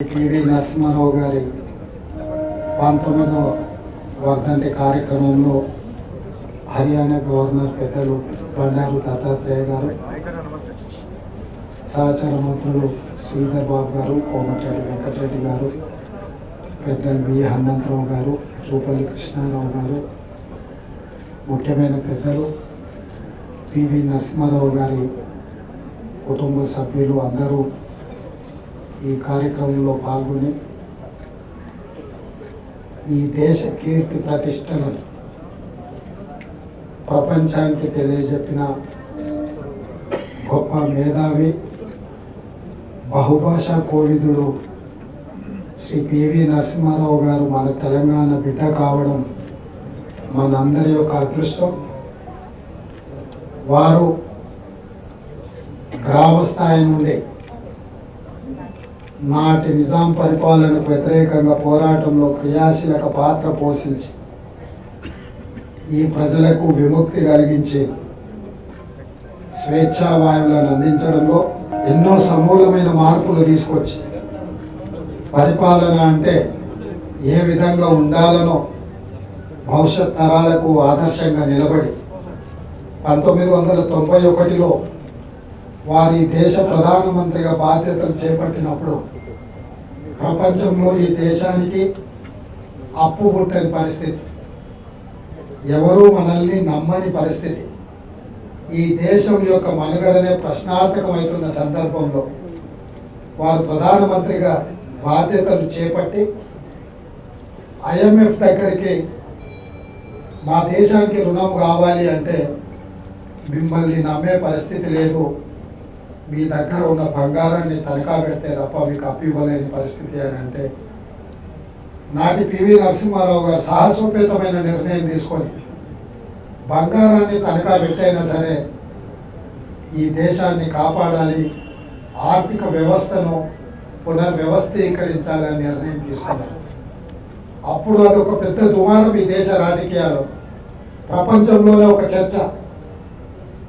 PV Narasimha Rao గారి పంతొమ్మిదవ వర్ధంతి కార్యక్రమంలో హర్యానా గవర్నర్ పెద్దలు బండారు దత్తాత్రేయ గారు సహచార మంత్రులు శ్రీధర్ బాబు గారు కోమటిరెడ్డి వెంకటరెడ్డి గారు పెద్దలు వి హనుమంతరావు గారు చూపల్లి కృష్ణారావు గారు ముఖ్యమైన పెద్దలు పివి నరసింహారావు గారి కుటుంబ సభ్యులు అందరూ ఈ కార్యక్రమంలో పాల్గొని ఈ దేశ కీర్తి ప్రతిష్టను ప్రపంచానికి తెలియజెప్పిన గొప్ప మేధావి బహుభాషా కోవిదుడు శ్రీ పివి నరసింహారావు గారు మన తెలంగాణ బిడ్డ కావడం మనందరి యొక్క అదృష్టం. వారు గ్రామ స్థాయి నుండి నాటి నిజాం పరిపాలనకు వ్యతిరేకంగా పోరాటంలో క్రియాశీలక పాత్ర పోషించి ఈ ప్రజలకు విముక్తి కలిగించి స్వేచ్ఛా వాయువులను అందించడంలో ఎన్నో సమూలమైన మార్పులు తీసుకొచ్చి పరిపాలన అంటే ఏ విధంగా ఉండాలనో భవిష్యత్ తరాలకు ఆదర్శంగా నిలబడి పంతొమ్మిది వందల తొంభై ఒకటిలో వారి దేశ ప్రధానమంత్రిగా బాధ్యతలు చేపట్టినప్పుడు ప్రపంచంలో ఈ దేశానికి అప్పు పుట్టని పరిస్థితి. ఎవరూ మనల్ని నమ్మని పరిస్థితి. ఈ దేశం యొక్క మనుగడనే ప్రశ్నార్థకమవుతున్న సందర్భంలో వారు ప్రధానమంత్రిగా బాధ్యతలు చేపట్టి ఐఎంఎఫ్ దగ్గరికి మా దేశానికి రుణం కావాలి అంటే మిమ్మల్ని నమ్మే పరిస్థితి లేదు. మీ దగ్గర ఉన్న బంగారాన్ని తనఖా పెడితే తప్ప మీకు అప్పు ఇవ్వలేని పరిస్థితి అని అంటే నాటి పివి నరసింహారావు గారు సాహసోపేతమైన నిర్ణయం తీసుకొని బంగారాన్ని తనఖా పెట్టైనా సరే ఈ దేశాన్ని కాపాడాలి ఆర్థిక వ్యవస్థను పునర్వ్యవస్థీకరించాలని నిర్ణయం తీసుకున్నారు. అప్పుడు అది ఒక పెద్ద దుమారం ఈ దేశ రాజకీయాలు ప్రపంచంలోనే ఒక చర్చ.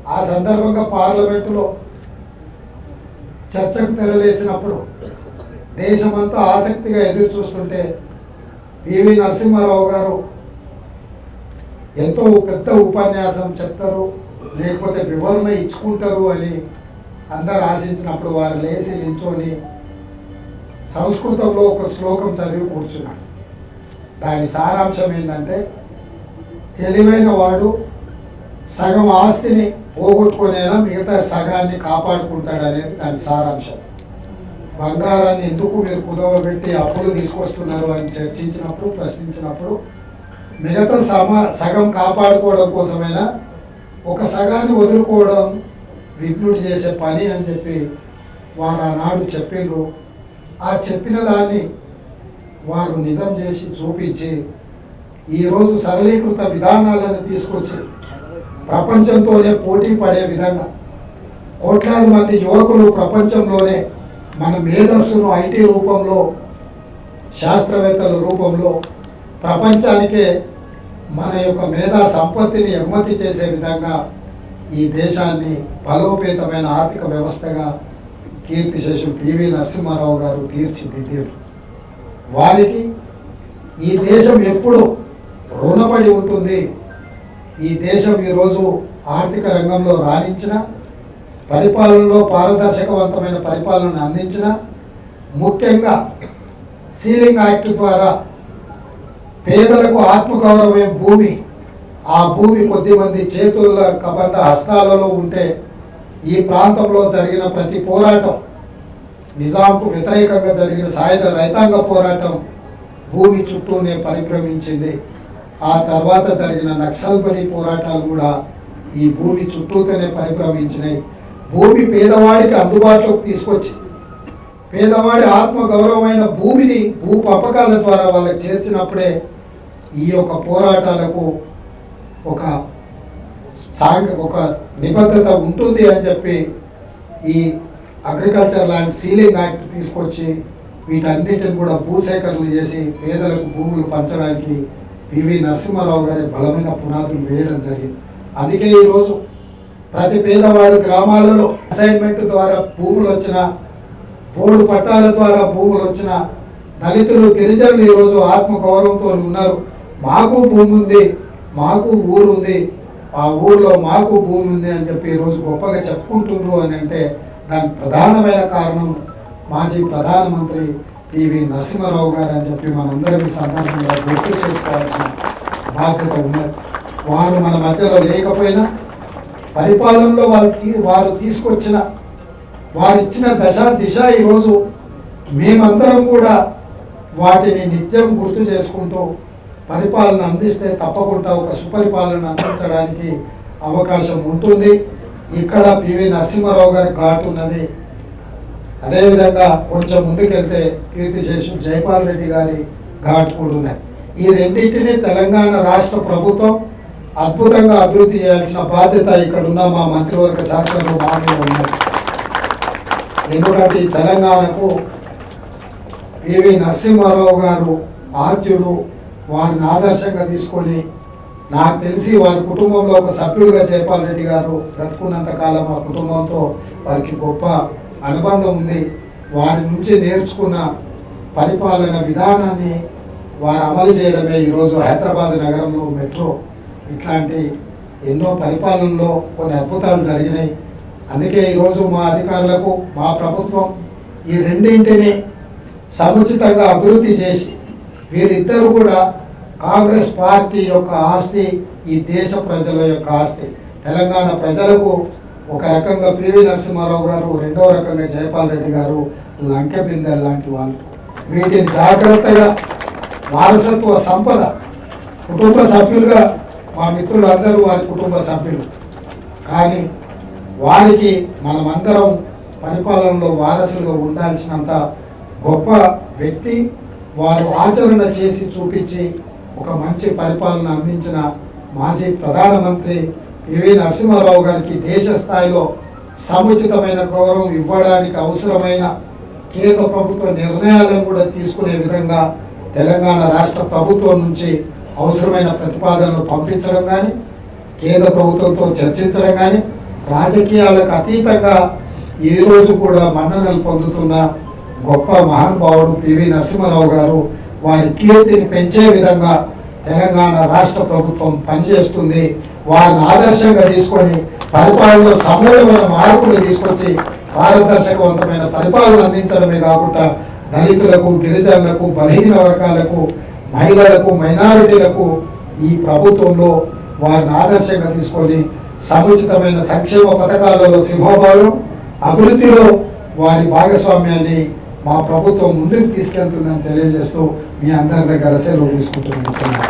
ఆ సందర్భంగా పార్లమెంటులో చర్చకు తెరలేసినప్పుడు దేశమంతా ఆసక్తిగా ఎదురు చూస్తుంటే పివి నరసింహారావు గారు ఎంతో పెద్ద ఉపన్యాసం చెప్తారు లేకపోతే వివరణ ఇచ్చుకుంటారు అని అందరు ఆశించినప్పుడు వారు లేచి నించొని సంస్కృతంలో ఒక శ్లోకం చదివి కూర్చున్నాడు దాని సారాంశం ఏంటంటే తెలివైన వాడు సగం ఆస్తిని పోగొట్టుకునేలా మిగతా సగాన్ని కాపాడుకుంటాడు అనేది దాని సారాంశం. బంగారాన్ని ఎందుకు మీరు కుదవబెట్టి అప్పులు తీసుకొస్తున్నారు అని చర్చించినప్పుడు ప్రశ్నించినప్పుడు మిగతా సమ సగం కాపాడుకోవడం కోసమైనా? ఒక సగాన్ని వదులుకోవడం విఘ్నుడు చేసే పని అని చెప్పి వారు ఆనాడు చెప్పిండ్రు ఆ చెప్పిన దాన్ని వారు నిజం చేసి చూపించి ఈరోజు సరళీకృత విధానాలను తీసుకొచ్చి ప్రపంచంతోనే పోటీ పడే విధంగా కోట్లాది మంది యువకులు ప్రపంచంలోనే మన మేధస్సును ఐటీ రూపంలో శాస్త్రవేత్తల రూపంలో ప్రపంచానికే మన యొక్క మేధా సంపత్తిని ఎగుమతి చేసే విధంగా ఈ దేశాన్ని బలోపేతమైన ఆర్థిక వ్యవస్థగా కీర్తిశేషు పివి నరసింహారావు గారు తీర్చిదిద్దారు. వారికి ఈ దేశం ఎప్పుడు రుణపడి ఉంటుంది. ఈ దేశం ఈరోజు ఆర్థిక రంగంలో రాణించిన పరిపాలనలో పారదర్శకవంతమైన పరిపాలనను అందించిన ముఖ్యంగా సీలింగ్ యాక్ట్ ద్వారా పేదలకు ఆత్మగౌరవమే భూమి ఆ భూమి కొద్దిమంది చేతుల కబద్ధ హస్తాలలో ఉంటే ఈ ప్రాంతంలో జరిగిన ప్రతి పోరాటం నిజాంకు వ్యతిరేకంగా జరిగిన సాయుధ రైతాంగ పోరాటం భూమి చుట్టూనే పరిభ్రమించింది. ఆ తర్వాత జరిగిన నక్సల్బరీ పోరాటాలు కూడా ఈ భూమి చుట్టూతోనే పరిభ్రమించినాయి భూమి పేదవాడికి అందుబాటులోకి తీసుకొచ్చింది. పేదవాడి ఆత్మగౌరవమైన భూమిని భూ పంపకాల ద్వారా వాళ్ళకి చేర్చినప్పుడే ఈ యొక్క పోరాటాలకు ఒక సాంఘ ఒక నిబద్ధత ఉంటుంది అని చెప్పి ఈ అగ్రికల్చర్ ల్యాండ్ సీలింగ్ యాక్ట్ తీసుకొచ్చి వీటన్నిటిని కూడా భూసేకరణలు చేసి పేదలకు భూములు పంచడానికి పివి నరసింహారావు గారి బలమైన పునాదులు వేయడం జరిగింది. అందుకే ఈరోజు ప్రతి పేదవాడు గ్రామాలలో అసైన్మెంట్ ద్వారా భూములు వచ్చిన మూడు పట్టాల ద్వారా భూములు వచ్చిన దళితులు గిరిజనులు ఈరోజు ఆత్మగౌరవంతో ఉన్నారు. మాకు భూమి ఉంది మాకు ఊరు ఉంది ఆ ఊర్లో మాకు భూమి ఉంది అని చెప్పి ఈరోజు గొప్పగా చెప్పుకుంటున్నారు అని అంటే దానికి ప్రధానమైన కారణం మాజీ ప్రధానమంత్రి పివి నరసింహారావు గారు అని చెప్పి మనందరం ఈ సందర్భంగా గుర్తు చేసుకోవాల్సిన బాధ్యత ఉన్నది. వారు మన మధ్యలో లేకపోయినా పరిపాలనలో వాళ్ళు తీ- వారు తీసుకొచ్చిన వారు ఇచ్చిన దశ దిశ ఈరోజు మేమందరం కూడా వాటిని నిత్యం గుర్తు చేసుకుంటూ పరిపాలన అందిస్తే తప్పకుండా ఒక సుపరిపాలన అందించడానికి అవకాశం ఉంటుంది. ఇక్కడ పివి నరసింహారావు గారు ఘాట్ ఉన్నది. అదేవిధంగా కొంచెం ముందుకెళ్తే కీర్తిశేషు జైపాల్ రెడ్డి గారి ఘాట్ కూడా ఉన్నాయి ఈ రెండింటిని తెలంగాణ రాష్ట్ర ప్రభుత్వం అద్భుతంగా అభివృద్ధి చేయాల్సిన బాధ్యత ఇక్కడ ఉన్న మా మంత్రివర్గ శాఖలో బాగా ఉన్నాయి ఎందుకంటే తెలంగాణకు పివి నరసింహారావు గారు ఆద్యుడు వారిని ఆదర్శంగా తీసుకొని నాకు తెలిసి వారి కుటుంబంలో ఒక సభ్యుడిగా జయపాల్ రెడ్డి గారు బ్రతుకున్నంత కాలం ఆ కుటుంబంతో వారికి గొప్ప అనుబంధం ఉంది. వారి నుంచి నేర్చుకున్న పరిపాలన విధానాన్ని వారు అమలు చేయడమే ఈరోజు హైదరాబాద్ నగరంలో మెట్రో. ఇట్లాంటి ఎన్నో పరిపాలనలో కొన్ని అద్భుతాలు జరిగినాయి. అందుకే ఈరోజు మా అధికారులకు మా ప్రభుత్వం ఈ రెండింటిని సముచితంగా అభివృద్ధి చేసి వీరిద్దరూ కూడా కాంగ్రెస్ పార్టీ యొక్క ఆస్తి ఈ దేశ ప్రజల యొక్క ఆస్తి. తెలంగాణ ప్రజలకు ఒక రకంగా పివి నరసింహారావు గారు రెండవ రకంగా జయపాల్ రెడ్డి గారు లంకె బిందెలు లాంటి వాళ్ళు. వీటిని జాగ్రత్తగా వారసత్వ సంపద కుటుంబ సభ్యులుగా మా మిత్రులందరూ వారి కుటుంబ సభ్యులు. కానీ వారికి మనమందరం పరిపాలనలో వారసులుగా ఉండాల్సినంత గొప్ప వ్యక్తి వారు ఆచరణ చేసి చూపించి ఒక మంచి పరిపాలన అందించిన మాజీ ప్రధానమంత్రి పివి నరసింహారావు గారికి దేశ స్థాయిలో సముచితమైన గౌరవం ఇవ్వడానికి అవసరమైన కేంద్ర ప్రభుత్వ నిర్ణయాలను కూడా తీసుకునే విధంగా తెలంగాణ రాష్ట్ర ప్రభుత్వం నుంచి అవసరమైన ప్రతిపాదనలు పంపించడం కానీ కేంద్ర ప్రభుత్వంతో చర్చించడం కానీ రాజకీయాలకు అతీతంగా ఈరోజు రోజు కూడా మన్ననలు పొందుతున్న గొప్ప మహానుభావుడు పివి నరసింహారావు గారు వారి కీర్తిని పెంచే విధంగా తెలంగాణ రాష్ట్ర ప్రభుత్వం పనిచేస్తుంది. వారిని ఆదర్శంగా తీసుకొని పరిపాలనలో సమూలమైన మార్పులు తీసుకొచ్చి పారదర్శకవంతమైన పరిపాలన అందించడమే కాకుండా దళితులకు గిరిజనులకు బలహీన వర్గాలకు మహిళలకు మైనారిటీలకు ఈ ప్రభుత్వంలో వారిని ఆదర్శంగా తీసుకొని సముచితమైన సంక్షేమ పథకాలలో సింహభాగం అభివృద్ధిలో వారి భాగస్వామ్యాన్ని మా ప్రభుత్వం ముందుకు తీసుకెళ్తుందని తెలియజేస్తూ మీ అందరి దగ్గర సెలవు తీసుకుంటున్నాను.